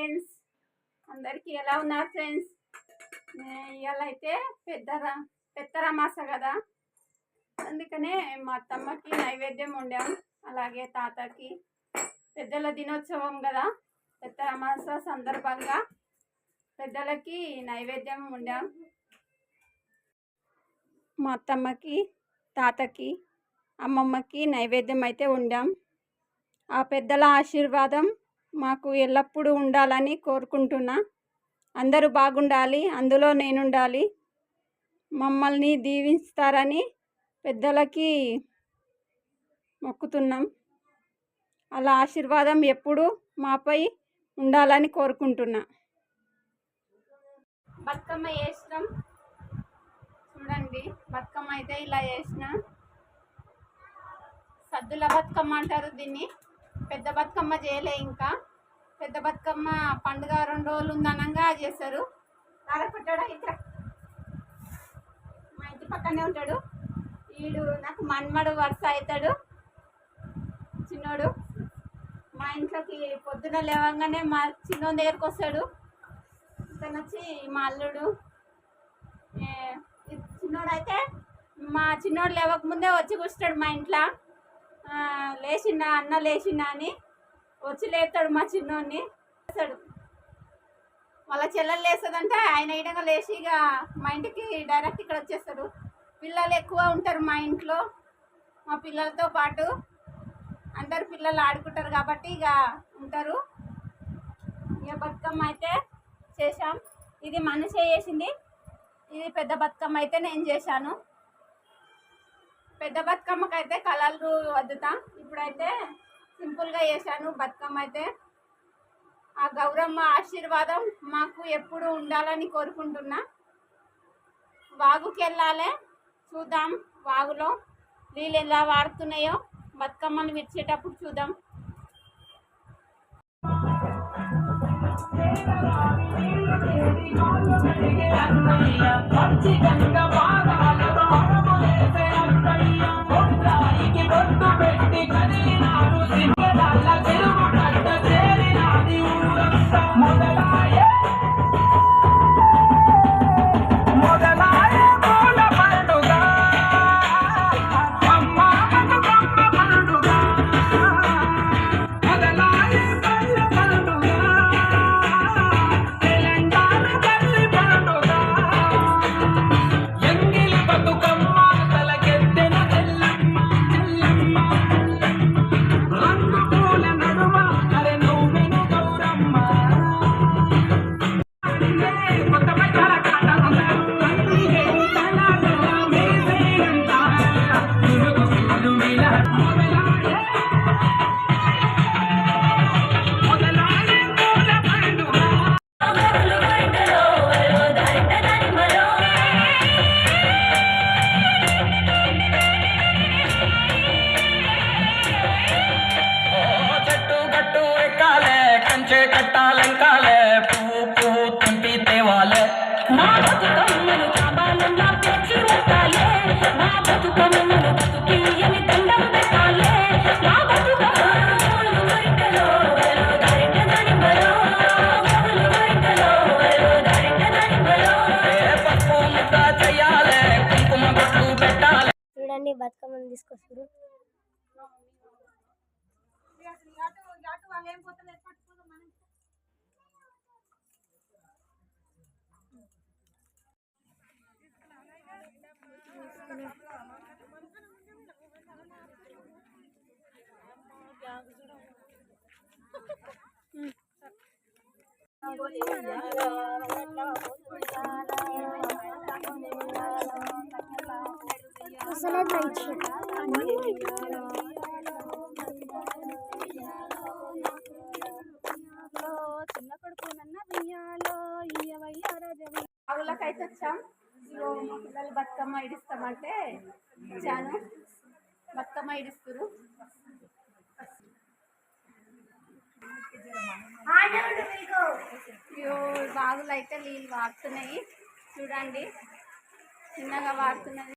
Friends అందరికీ ఎలా ఉన్నారు ఫ్రెండ్స్ ఇవాళ అయితే పెద్ద పెత్తరమాస కదా. అందుకనే మా అత్తమ్మకి నైవేద్యం వండాం. అలాగే తాతకి పెద్దల దినోత్సవం కదా. పెత్తరమాస సందర్భంగా పెద్దలకి నైవేద్యం వండాం. మా అత్తమ్మకి తాతకి అమ్మమ్మకి నైవేద్యం అయితే ఉండాం ఆ పెద్దల ఆశీర్వాదం మాకు ఎల్లప్పుడూ ఉండాలని కోరుకుంటున్నా. అందరూ బాగుండాలి అందులో నేనుండాలి. మమ్మల్ని దీవిస్తారని పెద్దలకి మొక్కుతున్నాం. అలా ఆశీర్వాదం ఎప్పుడు మాపై ఉండాలని కోరుకుంటున్నా. బతుకమ్మ వేసినాం. చూడండి బతుకమ్మ అయితే ఇలా వేసిన. సద్దుల బతుకమ్మ అంటారు దీన్ని. పెద్ద బతుకమ్మ చేయలే ఇంకా. పెద్ద బతుకమ్మ పండుగ రెండు రోజులు ఉందనంగా చేస్తారు తారపట్టాడు ఇతర మా ఇంటి పక్కనే ఉంటాడు. వీడు నాకు మన్మడు వరుస అవుతాడు. చిన్నోడు. మా ఇంట్లోకి పొద్దున లేవగానే మా చిన్నోని దగ్గరకు వస్తాడు. ఇతను వచ్చి మా అల్లుడు. చిన్నోడు అయితే మా చిన్నోడు లేవకముందే వచ్చి కూర్చున్నాడు మా ఇంట్లో. లేచిండా అన్న లేచిండా అని. వచ్చి లేస్తాడు మా చిన్నోడిని లేస్తాడు. వాళ్ళ చెల్లెలు లేస్తుందంటే ఆయన ఇడంగా లేచి ఇక మా ఇంటికి డైరెక్ట్ ఇక్కడ వచ్చేస్తాడు. పిల్లలు ఎక్కువ ఉంటారు మా ఇంట్లో. మా పిల్లలతో పాటు అందరు పిల్లలు ఆడుకుంటారు కాబట్టి ఇక ఉంటారు. ఇక బతుకమ్మ అయితే చేశాం. ఇది మనసే చేసింది. ఇది పెద్ద బతుకమ్మ అయితే నేను చేశాను. పెద్ద బతుకమ్మకి అయితే కలర్లు వద్దుతా ఇప్పుడైతే సింపుల్గా చేశాను బతుకమ్మ అయితే ఆ గౌరమ్మ ఆశీర్వాదం మాకు ఎప్పుడు ఉండాలని కోరుకుంటున్నా. వాగుకి వెళ్ళాలి చూద్దాం వాగులో నీళ్ళు ఎలా వాడుతున్నాయో బతుకమ్మను విడిచేటప్పుడు చూద్దాం. పచ్చి చూడండి బతుకమ్మని తీసుకొస్తారు నన్న బియ్యాలో ఆవులకైతే వచ్చాం. పిల్లలు బతుకమ్మ ఇడిస్తామంటే వచ్చాను బతుకమ్మ ఇడిస్తారు బాగులు అయితే నీళ్ళు వాడుతున్నాయి. చూడండి. చిన్నగా వాడుతున్నది.